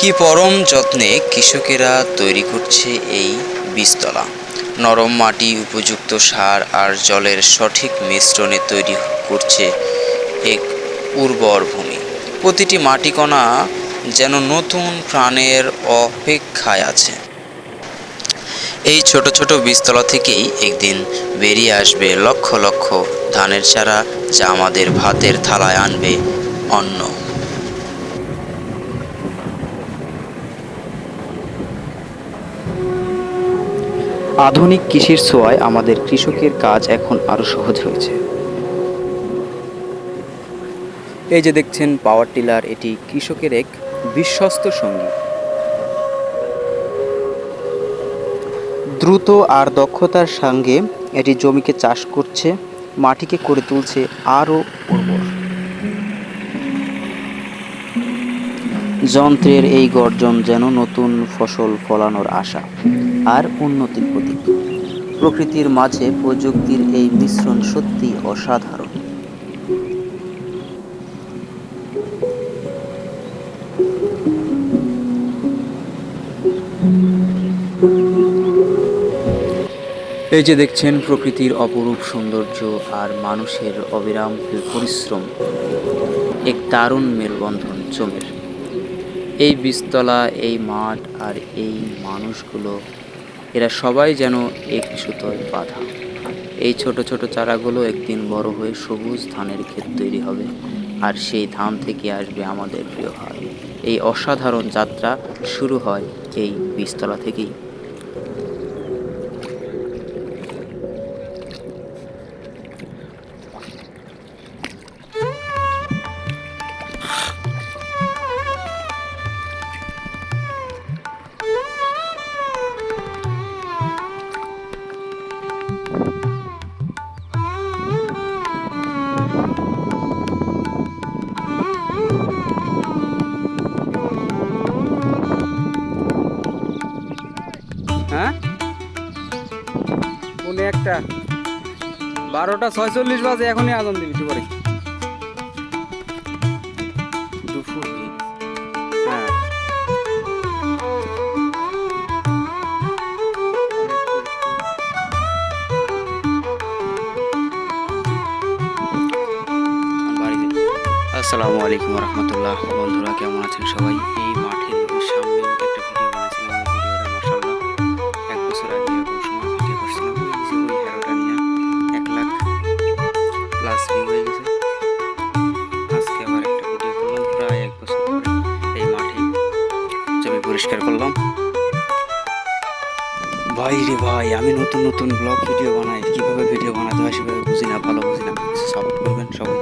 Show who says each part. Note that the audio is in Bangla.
Speaker 1: কি পরম যত্নে কৃষকেরা তৈরি করছে এই বীজতলা? নরম মাটি, উপযুক্ত সার আর জলের সঠিক মিশ্রণে তৈরি করছে এক উর্বর ভূমি। প্রতিটি মাটিকণা যেন নতুন প্রাণের অপেক্ষায় আছে। এই ছোট ছোট বীজতলা থেকেই একদিন বেরিয়ে আসবে লক্ষ লক্ষ ধানের চারা যা আমাদের ভাতের থালায় আনবে অন্ন।
Speaker 2: আধুনিক কৃষির ছোঁয়ায় আমাদের কৃষকের কাজ এখন আরও সহজ হয়েছে। এই যে দেখছেন পাওয়ার টিলার এটি কৃষকের এক বিশ্বস্ত সঙ্গী। দ্রুত আর দক্ষতার সঙ্গে এটি জমিকে চাষ করছে মাটিকে করে তুলছে আরও উর্বর। যন্ত্রের এই গর্জন যেন নতুন ফসল ফলানোর আশা আর উন্নতির প্রতীক। প্রকৃতির মাঝে প্রযুক্তির এই মিশ্রণ সত্যি অসাধারণ। এই যে দেখছেন প্রকৃতির অপরূপ সৌন্দর্য আর মানুষের অবিরাম পরিশ্রম, এক দারুণ মেলবন্ধন জমের এই বীজতলা, এই মাঠ আর এই মানুষগুলো, এরা সবাই যেন এক সুতোয় বাঁধা। এই ছোট ছোট চারাগুলো একদিন বড় হয়ে সবুজ ধানের ক্ষেত তৈরি হবে আর সেই ধান থেকে আসবে আমাদের প্রিয় হাল এই অসাধারণ যাত্রা শুরু হয় এই বীজতলা থেকেই।
Speaker 3: একটা। বারোটা ছয়চল্লিশ বাজে এখনই আজান দিবি পরে। হ্যাঁ।
Speaker 2: আসসালামু আলাইকুম রহমতুল্লাহ। বন্ধুরা কেমন আছেন সবাই? এই পরিষ্কার করলাম। ভাই রে ভাই, আমি নতুন নতুন ব্লগ ভিডিও বানাই। কীভাবে ভিডিও বানাতে হয় সেভাবে বুঝি না, ভালো বুঝি না। সাপোর্ট করবেন সবাই